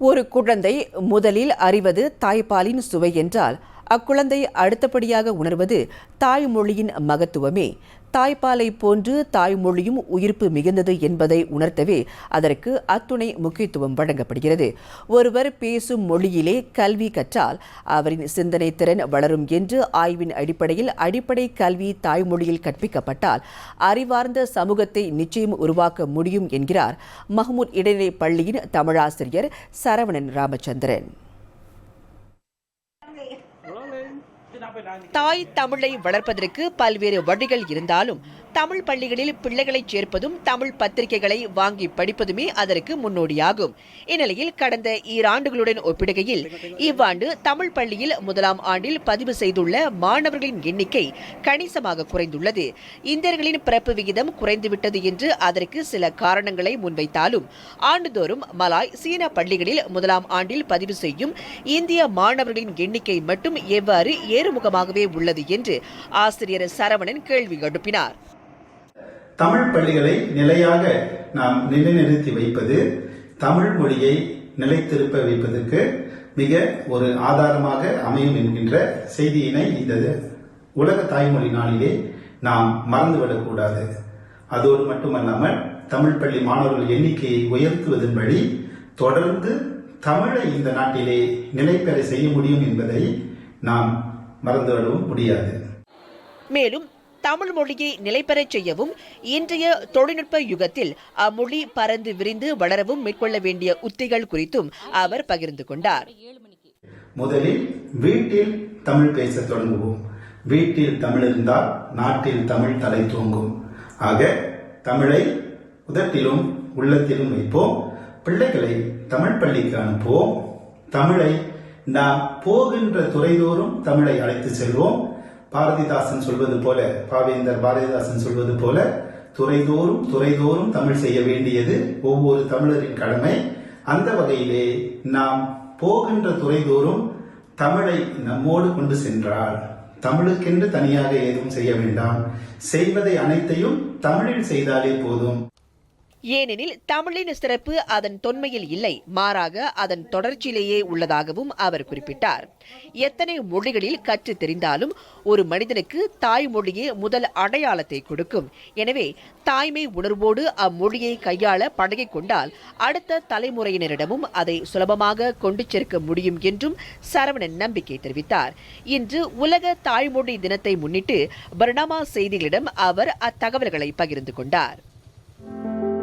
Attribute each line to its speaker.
Speaker 1: ஒரு குழந்தை முதலில் அறிவது தாய்ப்பாலின் சுவை என்றால் அக்குழந்தை அடுத்தபடியாக உணர்வது தாய்மொழியின் மகத்துவமே. தாய்ப்பாலை போன்று தாய்மொழியும் உயிர்ப்பு மிகுந்தது என்பதை உணர்த்தவே அதற்கு அத்துணை முக்கியத்துவம் வழங்கப்படுகிறது. ஒருவர் பேசும் மொழியிலே கல்வி கற்றால் அவரின் சிந்தனை திறன் வளரும் என்று ஆய்வின் அடிப்படையில் அடிப்படை கல்வி தாய்மொழியில் கற்பிக்கப்பட்டால் அறிவார்ந்த சமூகத்தை நிச்சயம் உருவாக்க முடியும் என்கிறார் மஹ்மூத் இடைநிலை பள்ளியின் தமிழாசிரியர் சரவணன் ராமச்சந்திரன். தாய் தமிழை வளர்ப்பதற்கு பல்வேறு வழிகள் இருந்தாலும் தமிழ் பள்ளிகளில் பிள்ளைகளை சேர்ப்பதும் தமிழ் பத்திரிகைகளை வாங்கி படிப்பதுமே அதற்கு முன்னோடியாகும். இந்நிலையில் கடந்த ஈராண்டுகளுடன் ஒப்பிடுகையில் இவ்வாண்டு தமிழ் பள்ளியில் முதலாம் ஆண்டில் பதிவு செய்துள்ள மாணவர்களின் எண்ணிக்கை கணிசமாக குறைந்துள்ளது. இந்தியர்களின் பிறப்பு விகிதம் குறைந்துவிட்டது என்று அதற்கு சில காரணங்களை முன்வைத்தாலும் ஆண்டுதோறும் மலாய் சீன பள்ளிகளில் முதலாம் ஆண்டில் பதிவு செய்யும் இந்திய மாணவர்களின் எண்ணிக்கை மட்டும் எவ்வாறு ஏறுமுகமாகவே உள்ளது என்று ஆசிரியர் சரவணன் கேள்வி எழுப்பினார்.
Speaker 2: தமிழ் பள்ளிகளை நிலையாக நாம் நிலைநிறுத்தி வைப்பது தமிழ் மொழியை நிலைத்திருப்ப வைப்பதற்கு மிக ஒரு ஆதாரமாக அமையும் என்கின்ற செய்தியினை இந்த உலக தாய்மொழி நாளிலே நாம் மறந்துவிடக்கூடாது அதோடு மட்டுமல்லாமல் தமிழ் பள்ளி மாணவர்கள் எண்ணிக்கையை உயர்த்துவதன் வழி தொடர்ந்து தமிழை இந்த நாட்டிலே நிலைப்பெற செய்ய முடியும் என்பதை நாம் மறந்துவிடவும் முடியாது.
Speaker 1: மேலும் தமிழ் மொழியை நிலைபெறச் செய்யவும் இன்றைய தொழில்நுட்ப யுகத்தில் அம்மொழி பறந்து விரிந்து வளரவும் மேற்கொள்ள வேண்டிய உத்திகள் குறித்தும் அவர் பகிர்ந்து கொண்டார்.
Speaker 2: முதலில் வீட்டில் தமிழ் பேசத் தொடங்குவோம். வீட்டில் தமிழ் இருந்தால் நாட்டில் தமிழ் தலை தூங்கும். ஆக தமிழை உதட்டிலும் உள்ளத்திலும் வைப்போம். பிள்ளைகளை தமிழ் பள்ளிக்கு அனுப்புவோம். தமிழை நாம் போகின்ற துறைதோறும் தமிழை அழைத்து செல்வோம். பாரதிதாசன் சொல்வது போல பாவேந்தர் பாரதிதாசன் சொல்வது போல துறைதோறும் துறைதோறும் தமிழ் செய்ய வேண்டியது ஒவ்வொரு தமிழரின் கடமை. அந்த வகையிலே நாம் போகின்ற துறைதோறும் தமிழை நம்மோடு கொண்டு சென்றால் தமிழுக்கென்று தனியாக ஏதும் செய்ய வேண்டாம். செய்வதை அனைத்தையும் தமிழில் செய்தாலே போதும்.
Speaker 1: ஏனெனில் தமிழின் சிறப்பு அதன் தொன்மையில் இல்லை மாறாக அதன் தொடர்ச்சியிலேயே உள்ளதாகவும் அவர் குறிப்பிட்டார். எத்தனை மொழிகளில் கற்று தெரிந்தாலும் ஒரு மனிதனுக்கு தாய்மொழியே முதல் அடையாளத்தை கொடுக்கும். எனவே தாய்மை உணர்வோடு அம்மொழியை கையாள பழகிக் கொண்டால் அடுத்த தலைமுறையினரிடமும் அதை சுலபமாக கொண்டு சேர்க்க முடியும் என்றும் சரவணன் நம்பிக்கை தெரிவித்தார். இன்று உலக தாய்மொழி தினத்தை முன்னிட்டு பர்னாமா செய்திகளிடம் அவர் அத்தகவல்களை பகிர்ந்து கொண்டார்.